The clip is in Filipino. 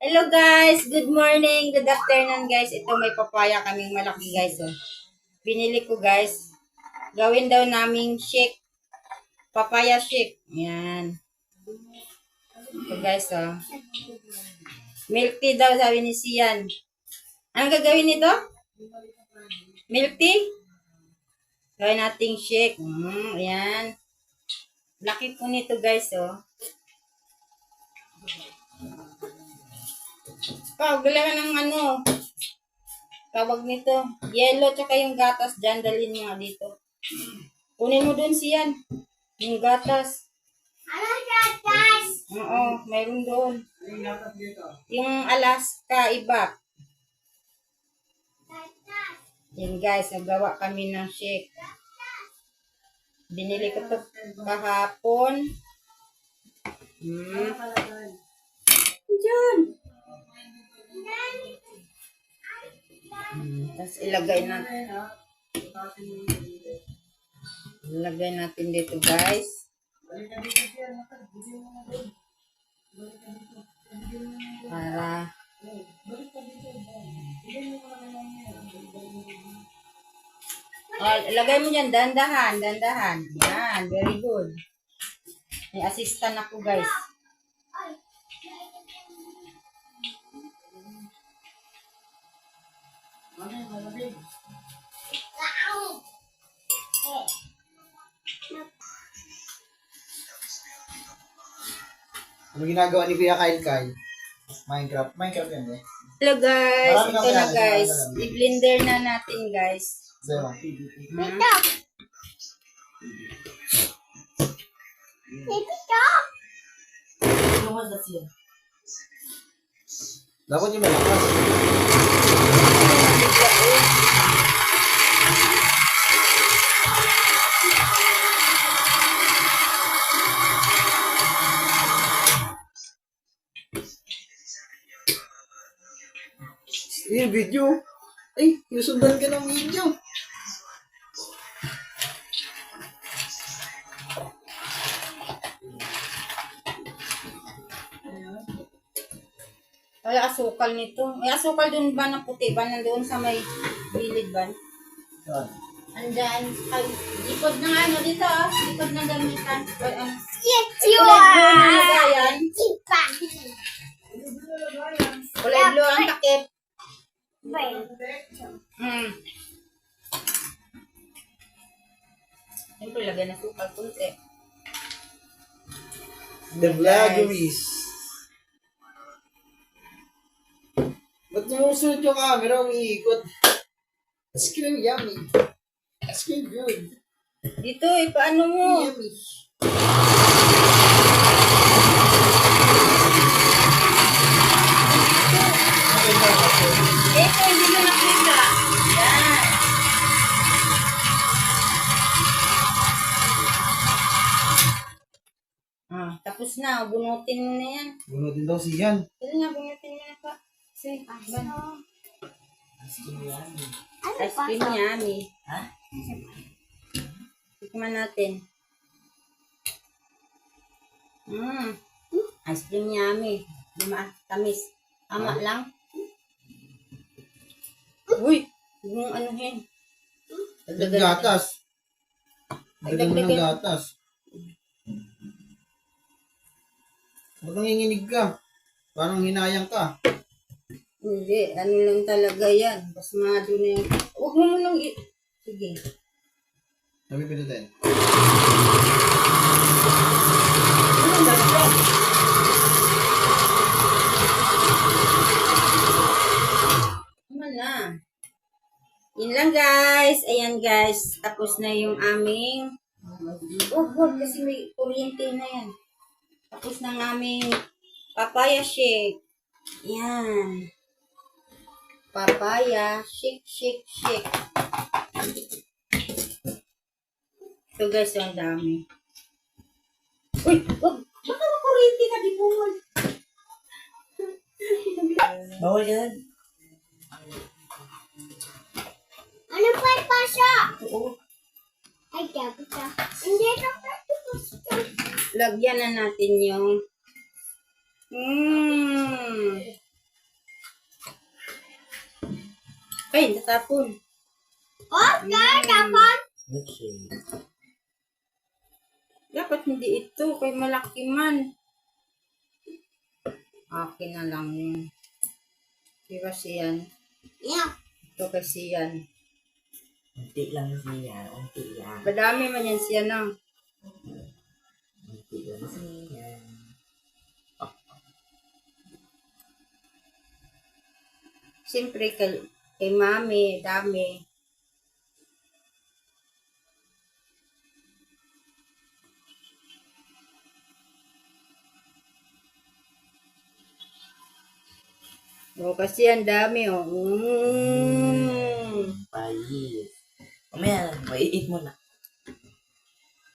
Hello guys, good morning, good afternoon guys. Ito may papaya kaming malaki guys. Oh. Binili ko guys. Gawin daw naming shake. Papaya shake. Yan. Ito guys oh. Milk tea daw sabi ni Sian. Anong gagawin nito? Milk tea? Gawin nating shake. Mm, ayan. Laki po nito guys oh. Pag wala ka ng ano, tawag nito, yellow tsaka yung gatas dyan, dalhin mo nga dito. Kunin mo dun siyan, yung gatas. Ano gatas? Oo, mayroon doon. Yung Alaska, iba. Yan guys, nagawa kami ng shake. Binili ko to kahapon. Hmm. Diyan. Hmm, Tapos ilagay natin. Ilagay natin dito guys. Para Oh, ilagay mo dyan, dandahan, dandahan. Yan, very good. May assistant ako, guys. Ano ginagawa ni Kuya Kyle Kyle? Minecraft. Minecraft yan eh. Hello, guys. Marami Ito na, guys. I-blender na natin, guys. So, Hmm? Ito. dapat yung malakas. Eh, video. Ay, yusundan ka ng video. Wala asukal nito. May asukal dun ba na puti ba? Nandoon sa may gilid ba? Yan. Andyan. Ay, likod ng ano dito, ah. Likod ng gamitan. Ay, ano. Yes, you are. Tipa. Kulay blue ang takip. Hmm. Siyempre, lagyan ng sukal kunti. The Vloggeries. Ba't sumusunod yung camera? Umiikot. Ice cream yummy. Ice cream good. Dito, eh, paano mo? Yummy. Eh, kung hindi mo nakita. Yan. Ah, tapos na. Bunutin mo na yan. Bunutin daw si Yan. Dali nga, bunutin mo na pa. Sige, ban. ano Ice pa? cream yummy. Ha? Tikman natin. Mmm. Ice cream yummy. Lima, tamis. Tama lang. Uy! Yung ano yun. Yung gatas. Dagdag mo ng gatas. Ba't nanginginig ka? Parang hinayang ka. Hindi, ano lang talaga yan. Basmado na yan. Huwag mo munang i... Sige. Sabi pinutin. Ano ito? Tama na. Yun lang guys. Ayan guys. Tapos na yung aming... Huwag, huwag kasi may kuryente na yan. Tapos na ng aming papaya shake. Yan. Papaya shake, shake, shake. Ito guys, ang dami. Uy, wag. Baka makuryente ka, di bumol. Bawal yan. Ano pa pa siya? Oo. Ay, dapat siya. Hindi ka pa. Lagyan na natin yung... Mmm. Ay, natapon. Oh, dapat. Okay. Dapat hindi ito, kay malaki man. Akin na lang yun. Di ba siyan? Yeah. Ito kasi yan. Unti lang siya, unti lang. Madami man yan siya na. Unti lang siya. Siyempre, kay mami, dami. O, kasi ang dami, oh. Mm. Payis. Mamaya, maiit mo na.